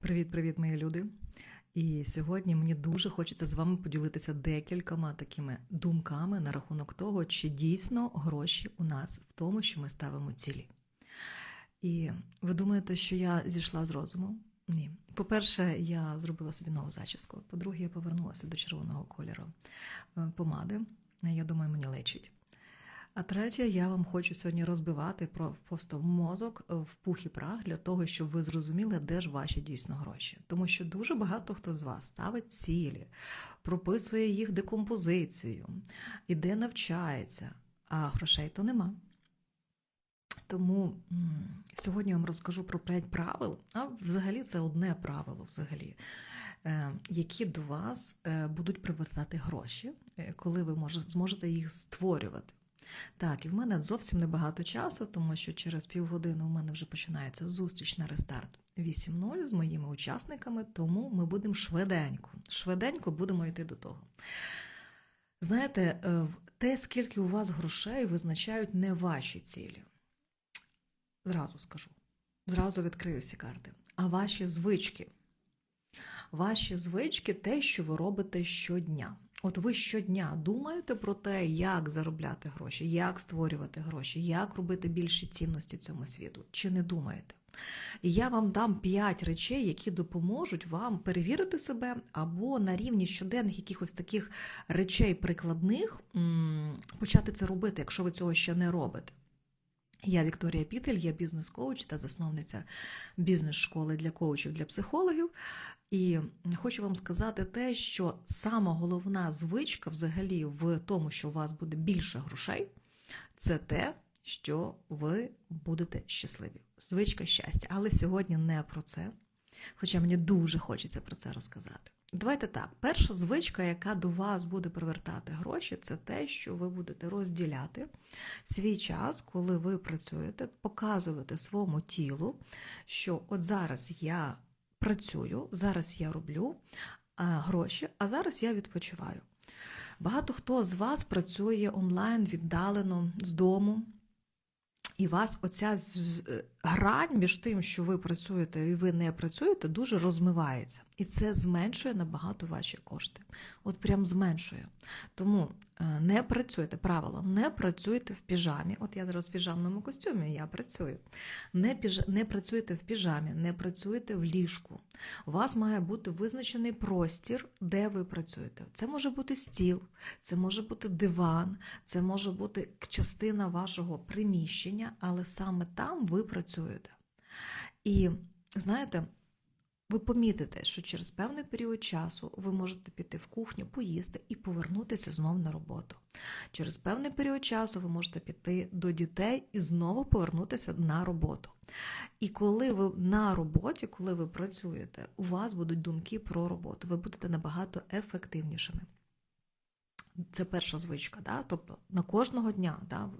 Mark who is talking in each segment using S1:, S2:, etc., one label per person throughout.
S1: Привіт-привіт, мої люди. І сьогодні мені дуже хочеться з вами поділитися декількома такими думками на рахунок того, чи дійсно гроші у нас в тому, що ми ставимо цілі. І ви думаєте, що я зійшла з розуму? Ні. По-перше, я зробила собі нову зачіску. По-друге, я повернулася до червоного кольору е, помади. Я думаю, мені лечить. А третє, я вам хочу сьогодні розбивати про просто мозок е, в пух і прах для того, щоб ви зрозуміли, де ж ваші дійсно гроші. Тому що дуже багато хто з вас ставить цілі, прописує їх декомпозицію, іде навчається, а грошей то нема. Тому сьогодні я вам розкажу про 5 правил, а взагалі це одне правило, взагалі, е, які до вас е, будуть привертати гроші, коли ви зможете їх створювати. Так, і в мене зовсім небагато часу, тому що через півгодини у мене вже починається зустріч на рестарт 8.0 з моїми учасниками, тому ми будемо швиденько. Швиденько будемо йти до того. Знаєте, е, те, скільки у вас грошей, визначають не ваші цілі. Зразу скажу, зразу відкрию всі карти. А ваші звички. Ваші звички те, що ви робите щодня. От ви щодня думаєте про те, як заробляти гроші, як створювати гроші, як робити більші цінності цьому світу, чи не думаєте? І я вам дам 5 речей, які допоможуть вам перевірити себе, або на рівні щоденних якихось таких речей прикладних почати це робити, якщо ви цього ще не робите. Я Вікторія Пітель, я бізнес-коуч та засновниця бізнес-школи для коучів для психологів. І хочу вам сказати те, що сама головна звичка взагалі в тому, що у вас буде більше грошей, це те, що ви будете щасливі. Звичка щастя. Але сьогодні не про це. Хоча мені дуже хочеться про це розказати. Давайте так, перша звичка, яка до вас буде привертати гроші, це те, що ви будете розділяти свій час, коли ви працюєте, показувати своєму тілу, що от зараз я працюю, зараз я роблю гроші, а зараз я відпочиваю. Багато хто з вас працює онлайн віддалено з дому. І вас оця грань між тим, що ви працюєте і ви не працюєте, дуже розмивається. І це зменшує набагато ваші кошти. От прям зменшує. Тому е, не працюйте, правило, не працюйте в піжамі. От я зараз в піжамному костюмі, я працюю. Не піж... не працюйте в піжамі, не працюйте в ліжку. У вас має бути визначений простір, де ви працюєте. Це може бути стіл, це може бути диван, це може бути частина вашого приміщення, але саме там ви працюєте. І знаєте, ви помітите, що через певний період часу ви можете піти в кухню, поїсти і повернутися знову на роботу. Через певний період часу ви можете піти до дітей і знову повернутися на роботу. І коли ви на роботі, коли ви працюєте, у вас будуть думки про роботу, ви будете набагато ефективнішими. Це перша звичка, да? тобто на кожного дня. Да?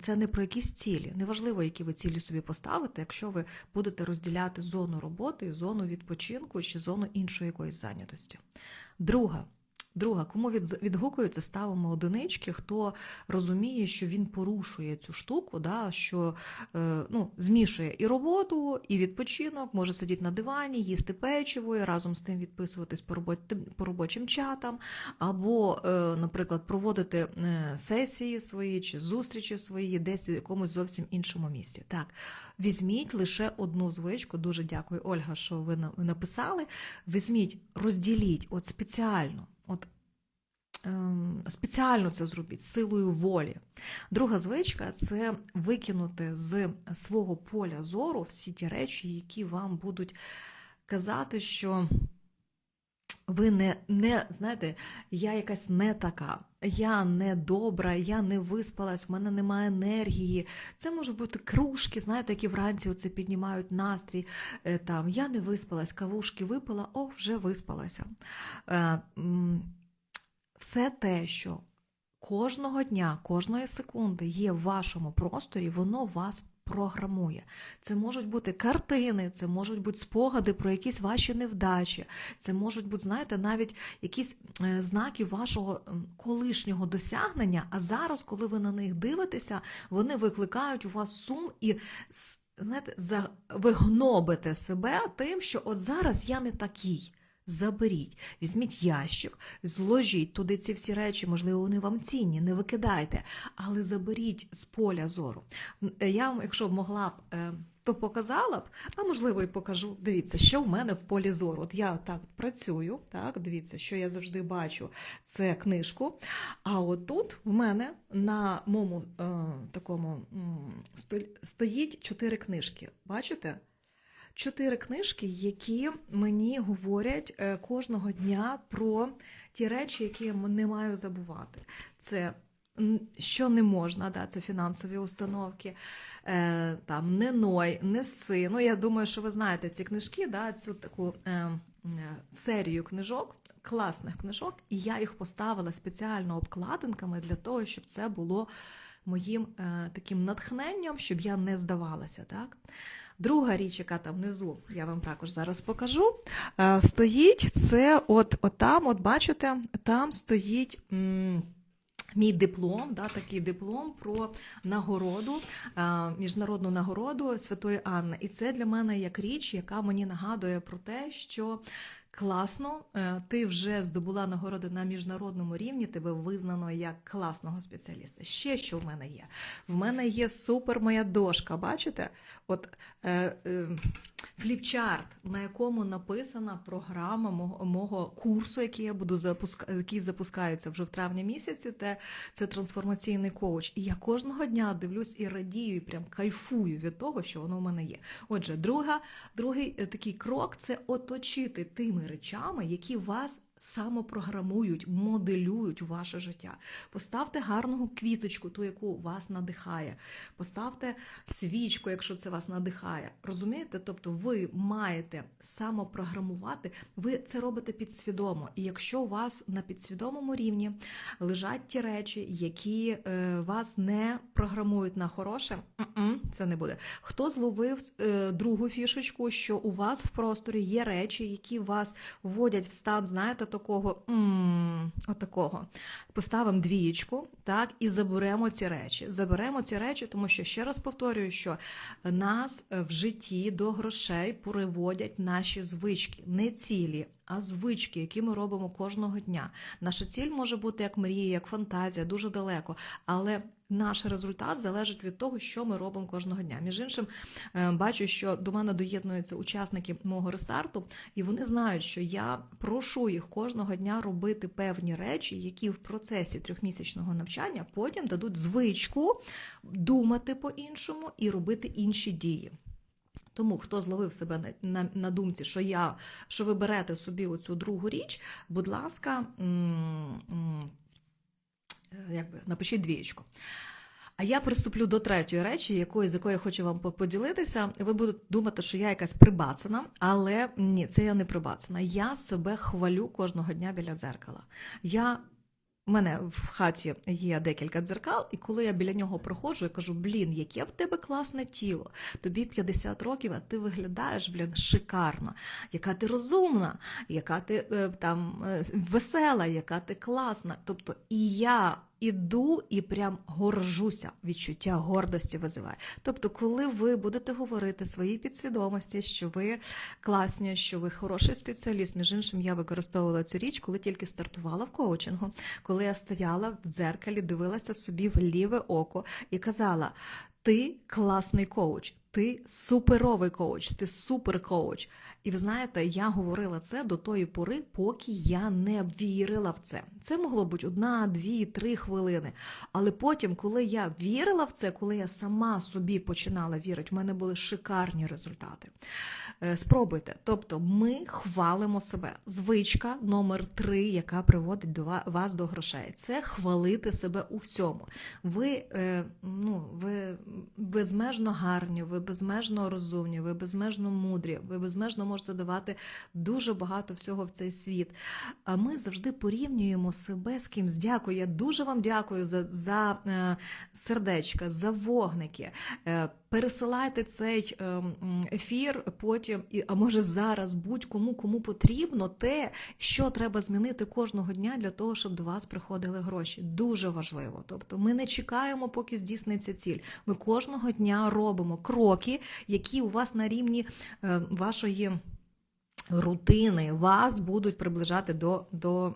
S1: Це не про якісь цілі. Неважливо, які ви цілі собі поставите, якщо ви будете розділяти зону роботи, зону відпочинку чи зону іншої якоїсь зайнятості. Друга Друга, кому відгукується, ставимо одинички, хто розуміє, що він порушує цю штуку, да, що е, ну, змішує і роботу, і відпочинок, може сидіти на дивані, їсти печиво, і разом з тим відписуватись по, робот, по робочим чатам, або, е, наприклад, проводити е, сесії свої чи зустрічі свої десь в якомусь зовсім іншому місці. Так, візьміть лише одну звичку. Дуже дякую, Ольга, що ви написали. Візьміть, розділіть от спеціально. От ем, Спеціально це зробіть силою волі. Друга звичка це викинути з свого поля зору всі ті речі, які вам будуть казати, що ви не, не знаєте, я якась не така, я не добра, я не виспалась, в мене немає енергії. Це може бути кружки, знаєте, які вранці оце піднімають настрій. Е, там, Я не виспалась, кавушки випила, о, вже виспалася. Е, все те, що кожного дня, кожної секунди є в вашому просторі, воно вас програмує. Це можуть бути картини, це можуть бути спогади про якісь ваші невдачі, це можуть бути, знаєте, навіть якісь е, знаки вашого колишнього досягнення. А зараз, коли ви на них дивитеся, вони викликають у вас сум і знаєте, за... ви гнобите себе тим, що от зараз я не такий. Заберіть, візьміть ящик, зложіть туди ці всі речі, можливо, вони вам цінні, не викидайте, але заберіть з поля зору. Я вам, якщо б могла б, е, то показала б, а можливо, і покажу. Дивіться, що в мене в полі зору. От я так працюю, так, дивіться, що я завжди бачу, це книжку. А от тут в мене на моєму е, такому стоїть чотири книжки. Бачите? Чотири книжки, які мені говорять е, кожного дня про ті речі, які я не маю забувати. Це що не можна, да, це фінансові установки, е, там не ной, не си. Ну, я думаю, що ви знаєте ці книжки, да, цю таку е, е, серію книжок, класних книжок, і я їх поставила спеціально обкладинками для того, щоб це було моїм е, таким натхненням, щоб я не здавалася. так. Друга річ, яка там внизу, я вам також зараз покажу, е, стоїть це от, от там, от бачите, там стоїть. Мій диплом, да, такий диплом про нагороду, е, міжнародну нагороду Святої Анни. І це для мене як річ, яка мені нагадує про те, що класно, е, ти вже здобула нагороди на міжнародному рівні, тебе визнано як класного спеціаліста. Ще що в мене є? В мене є супер моя дошка, бачите? От е, е, фліпчарт, на якому написана програма мого, мого курсу, який я буду запуска, який запускається вже в травні місяці. Те це трансформаційний коуч. І я кожного дня дивлюсь і радію, і прям кайфую від того, що воно в мене є. Отже, друга, другий е, такий крок це оточити тими речами, які вас самопрограмують, моделюють ваше життя. Поставте гарну квіточку, ту, яку вас надихає. Поставте свічку, якщо це вас надихає. Розумієте? Тобто ви маєте самопрограмувати, ви це робите підсвідомо. І якщо у вас на підсвідомому рівні лежать ті речі, які е, вас не програмують на хороше, це не буде. Хто зловив е, другу фішечку, що у вас в просторі є речі, які вас вводять в стан, знаєте, такого м отакого. Поставимо двієчку, так, і заберемо ці речі. Заберемо ці речі, тому що ще раз повторюю, що нас в житті до грошей переводять наші звички, не цілі. А звички, які ми робимо кожного дня. Наша ціль може бути як мрія, як фантазія, дуже далеко. Але наш результат залежить від того, що ми робимо кожного дня. Між іншим, е, бачу, що до мене доєднуються учасники мого рестарту, і вони знають, що я прошу їх кожного дня робити певні речі, які в процесі трьохмісячного навчання потім дадуть звичку думати по-іншому і робити інші дії. Тому хто зловив себе на, на на, думці, що я що ви берете собі оцю другу річ, будь ласка, м м якби напишіть двієчку. А я приступлю до третьої речі, якої, з якої я хочу вам поділитися. Ви будете думати, що я якась прибацана, але ні, це я не прибацана. Я себе хвалю кожного дня біля дзеркала. Я у мене в хаті є декілька дзеркал, і коли я біля нього проходжу, я кажу: блін, яке в тебе класне тіло. Тобі 50 років, а ти виглядаєш, блін, шикарно, яка ти розумна, яка ти е, там е, весела, яка ти класна. Тобто і я іду і прям горжуся, відчуття гордості визиває. Тобто, коли ви будете говорити своїй підсвідомості, що ви класні, що ви хороший спеціаліст, між іншим, я використовувала цю річ, коли тільки стартувала в коучингу, коли я стояла в дзеркалі, дивилася собі в ліве око і казала: Ти класний коуч. Ти суперовий коуч, ти супер коуч. І ви знаєте, я говорила це до тої пори, поки я не вірила в це. Це могло бути одна, дві, три хвилини. Але потім, коли я вірила в це, коли я сама собі починала вірити, в мене були шикарні результати. Е, спробуйте. Тобто, ми хвалимо себе. Звичка номер три, яка приводить до вас до грошей, це хвалити себе у всьому. Ви е, ну, ви безмежно гарні, ви безмежно розумні, ви безмежно мудрі, ви безмежно можете давати дуже багато всього в цей світ. А ми завжди порівнюємо себе з кимсь. Дякую. Я дуже вам дякую за, за е, сердечка, за вогники. Пересилайте цей ем, ефір потім, а може зараз будь-кому кому потрібно те, що треба змінити кожного дня для того, щоб до вас приходили гроші. Дуже важливо. Тобто, ми не чекаємо, поки здійсниться ціль. Ми кожного дня робимо кроки, які у вас на рівні е, вашої рутини вас будуть приближати до, до,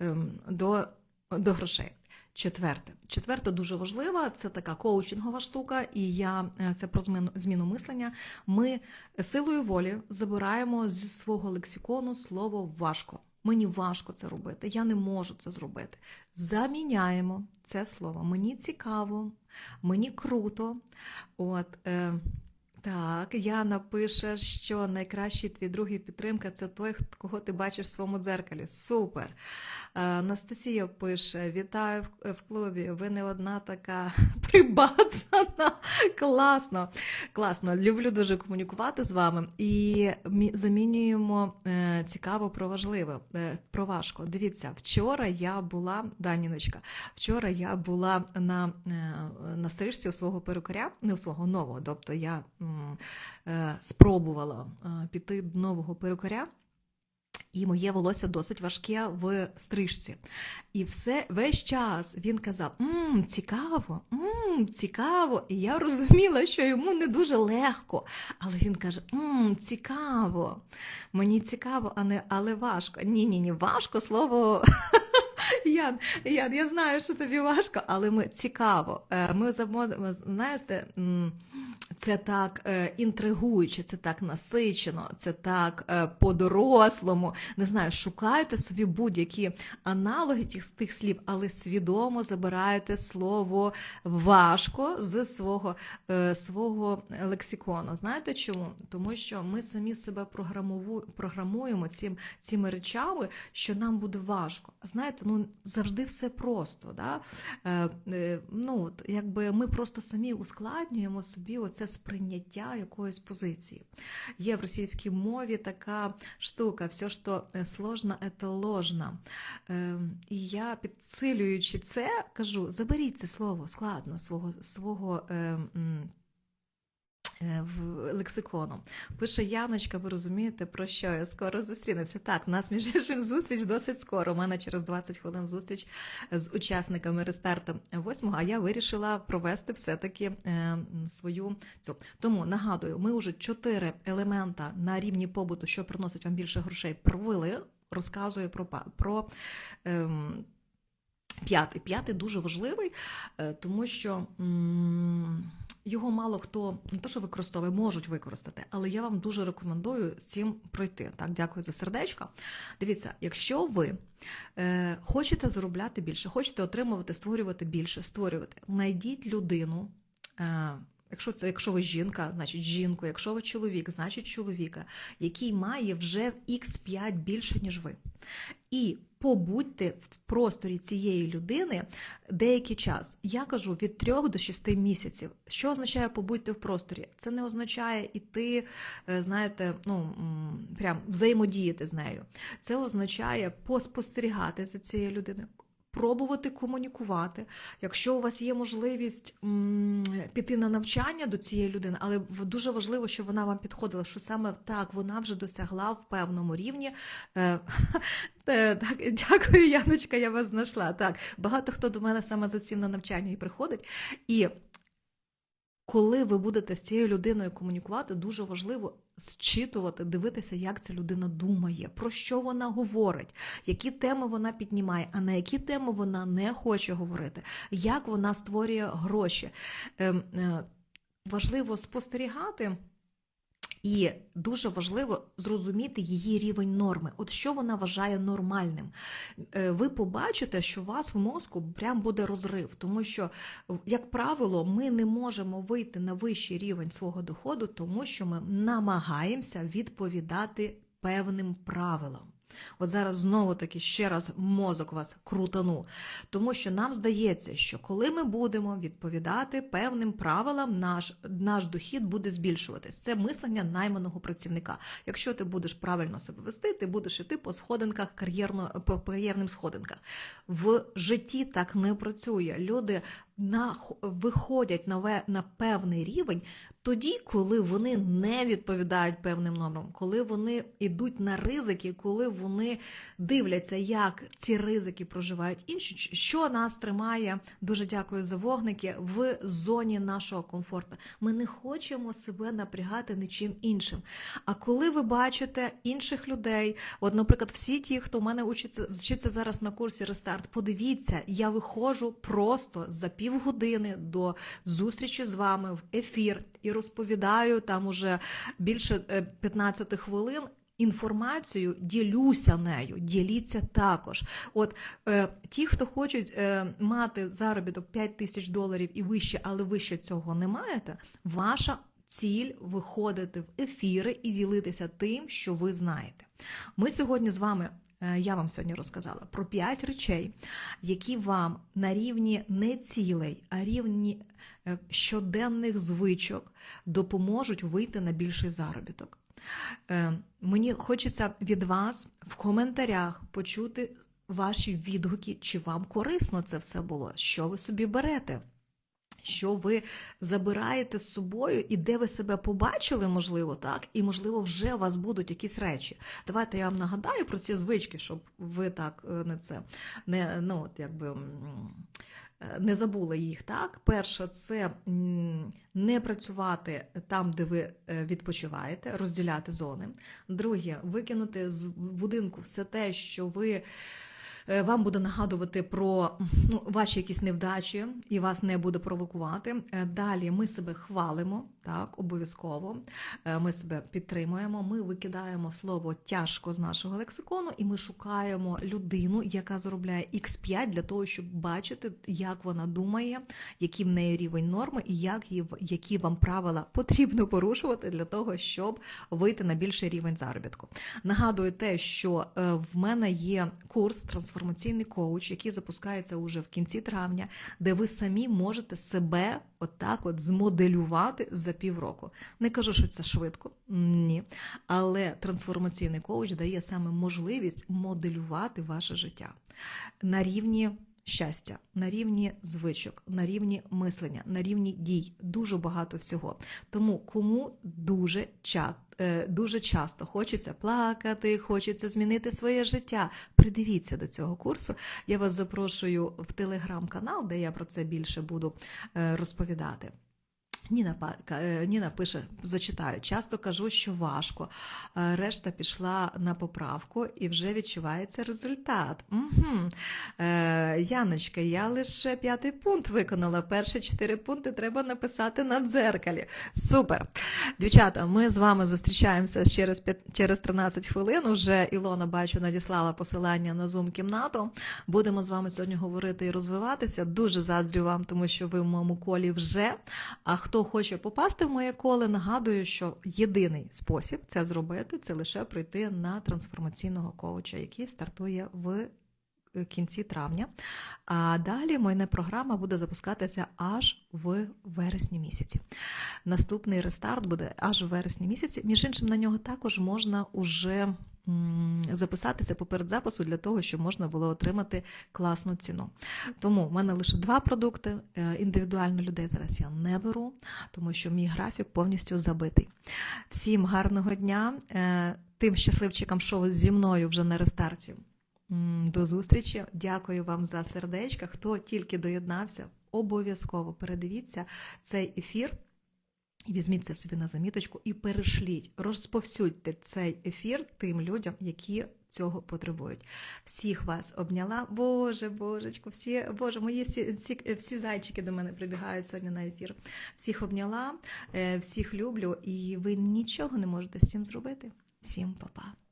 S1: ем, до, до грошей. Четверте, четверте дуже важлива, це така коучингова штука, і я е, це про зміну, зміну мислення. Ми силою волі забираємо зі свого лексикону слово важко. Мені важко це робити, я не можу це зробити. Заміняємо це слово. Мені цікаво, мені круто. От, е, так, Яна пише, що найкращий твій другий підтримка це той, кого ти бачиш в своєму дзеркалі. Супер. Е, Анастасія пише: Вітаю в, в клубі. Ви не одна така прибацана. Класно, класно. Люблю дуже комунікувати з вами і замінюємо е, цікаво про важливе, е, про важко. Дивіться, вчора я була, Даніночка, вчора я була на, е, на стрижці у свого перукаря, не у свого нового, тобто я е, спробувала е, піти до нового перукаря. І моє волосся досить важке в стрижці. І все весь час він казав: мм, цікаво, мм, цікаво. І я розуміла, що йому не дуже легко. Але він каже: мм, цікаво. Мені цікаво, а не але важко. Ні, ні, ні, важко слово. Ян, Ян, я знаю, що тобі важко, але ми цікаво. Е, Ми знаєте, це так е, інтригуюче, це так насичено, це так е, по-дорослому. Не знаю, шукайте собі будь-які аналоги тих, тих слів, але свідомо забирайте слово важко з свого, е, свого лексикону. Знаєте чому? Тому що ми самі себе програмуємо цим, цими речами, що нам буде важко. Знаєте, ну завжди все просто. Да? Ну, от, якби ми просто самі ускладнюємо собі оце сприйняття якоїсь позиції. Є в російській мові така штука, все, що е, сложно, це ложно. Е, і я, підсилюючи це, кажу: заберіть це слово складно свого свого. Е, в лексикону. Пише Яночка, ви розумієте, про що я скоро зустрінемося. Так, у нас між іншим зустріч досить скоро. У мене через 20 хвилин зустріч з учасниками рестарту 8 а я вирішила провести все-таки е, свою цю. Тому нагадую, ми вже чотири елемента на рівні побуту, що приносить вам більше грошей, провели. Розказую про, про ем, П'ятий. П'ятий дуже важливий, е, тому що м, його мало хто не то, що використовує, можуть використати, але я вам дуже рекомендую з цим пройти. Так, дякую за сердечко. Дивіться, якщо ви е, хочете заробляти більше, хочете отримувати, створювати більше, створювати, знайдіть людину. Е, Якщо це, якщо ви жінка, значить жінку, якщо ви чоловік, значить чоловіка, який має вже x5 більше, ніж ви. І побудьте в просторі цієї людини деякий час. Я кажу від 3 до 6 місяців. Що означає побудьте в просторі? Це не означає іти, е, знаєте, ну прям взаємодіяти з нею. Це означає поспостерігати за цією людиною. Пробувати комунікувати, якщо у вас є можливість піти на навчання до цієї людини, але дуже важливо, щоб вона вам підходила, що саме так вона вже досягла в певному рівні. Е, Е, Так, дякую, Яночка, я вас знайшла. Так, багато хто до мене саме за цим на навчання і приходить. І коли ви будете з цією людиною комунікувати, дуже важливо зчитувати, дивитися, як ця людина думає, про що вона говорить, які теми вона піднімає, а на які теми вона не хоче говорити, як вона створює гроші. Ем, е, Важливо спостерігати. І дуже важливо зрозуміти її рівень норми. От що вона вважає нормальним. Е, Ви побачите, що у вас в мозку прям буде розрив, тому що, як правило, ми не можемо вийти на вищий рівень свого доходу, тому що ми намагаємося відповідати певним правилам. От зараз знову таки ще раз мозок вас крутану. Тому що нам здається, що коли ми будемо відповідати певним правилам, наш, наш дохід буде збільшуватись. Це мислення найманого працівника. Якщо ти будеш правильно себе вести, ти будеш іти по сходинках кар'єрно по кар'єрним сходинках. В житті так не працює. Люди на виходять на на певний рівень тоді, коли вони не відповідають певним нормам, коли вони йдуть на ризики, коли вони дивляться, як ці ризики проживають інші, що нас тримає, дуже дякую за вогники в зоні нашого комфорту. Ми не хочемо себе напрягати нічим іншим. А коли ви бачите інших людей, от, наприклад, всі ті, хто в мене учиться, вчиться зараз на курсі Рестарт, подивіться, я виходжу просто за півгодини до зустрічі з вами в ефір і розповідаю там уже більше 15 е, хвилин. Інформацію ділюся нею, діліться також. От е, ті, хто хочуть е, мати заробіток 5 тисяч доларів і вище, але ви ще цього не маєте. Ваша ціль виходити в ефіри і ділитися тим, що ви знаєте. Ми сьогодні з вами Е, я вам сьогодні розказала про п'ять речей, які вам на рівні не цілей, а рівні е, щоденних звичок допоможуть вийти на більший заробіток. Е, мені хочеться від вас в коментарях почути ваші відгуки, чи вам корисно це все було, що ви собі берете що ви забираєте з собою і де ви себе побачили, можливо, так, і, можливо, вже у вас будуть якісь речі. Давайте я вам нагадаю про ці звички, щоб ви так е, не це не ну, от якби. Е, не забули їх так. Перше, це не працювати там, де ви е, відпочиваєте, розділяти зони. Друге, викинути з будинку все те, що ви Е, вам буде нагадувати про ну, ваші якісь невдачі і вас не буде провокувати. Далі ми себе хвалимо, так, обов'язково. Е, ми себе підтримуємо. Ми викидаємо слово тяжко з нашого лексикону, і ми шукаємо людину, яка заробляє X5 для того, щоб бачити, як вона думає, який в неї рівень норми, і як її, які вам правила потрібно порушувати для того, щоб вийти на більший рівень заробітку. Нагадую те, що в мене є курс трансформаційний коуч, який запускається уже в кінці травня, де ви самі можете себе отак от змоделювати за півроку. Не кажу, що це швидко, ні. Але трансформаційний коуч дає саме можливість моделювати ваше життя на рівні щастя, на рівні звичок, на рівні мислення, на рівні дій. Дуже багато всього. Тому кому дуже чат. Е, дуже часто хочеться плакати, хочеться змінити своє житта. Придивіться до цього курсу. Я вас запрошую в телеграм-канал, де я про це більше буду е, розповідати. Ніна е, Ніна пише, зачитаю, часто кажу, що важко. Е, решта пішла на поправку і вже відчувається результат. Угу. Е, Яночка, я лише п'ятий пункт виконала. Перші чотири пункти треба написати на дзеркалі. Супер. Дівчата, ми з вами зустрічаємося через 5, через 13 хвилин. Уже Ілона бачу, надіслала посилання на Zoom кімнату. Будемо з вами сьогодні говорити і розвиватися. Дуже заздрю вам, тому що ви в моєму колі вже. А хто Хто хоче попасти в моє коле, нагадую, що єдиний спосіб це зробити це лише прийти на трансформаційного коуча, який стартує в е, кінці травня. А далі моя програма буде запускатися аж в вересні місяці. Наступний рестарт буде аж в вересні місяці. Між іншим, на нього також можна уже записатися поперед запису для того, щоб можна було отримати класну ціну. Тому в мене лише два продукти. Е, індивідуально людей зараз я не беру, тому що мій графік повністю забитий. Всім гарного дня, е, тим щасливчикам, що зі мною вже на рестарті. До зустрічі. Дякую вам за сердечка. Хто тільки доєднався, обов'язково передивіться цей ефір. Візьміть це собі на заміточку і перешліть, розповсюдьте цей ефір тим людям, які цього потребують. Всіх вас обняла. Боже, божечко, всі, Боже, мої всі, всі, всі зайчики до мене прибігають сьогодні на ефір. Всіх обняла, е, всіх люблю, і ви нічого не можете з цим зробити. Всім па-па.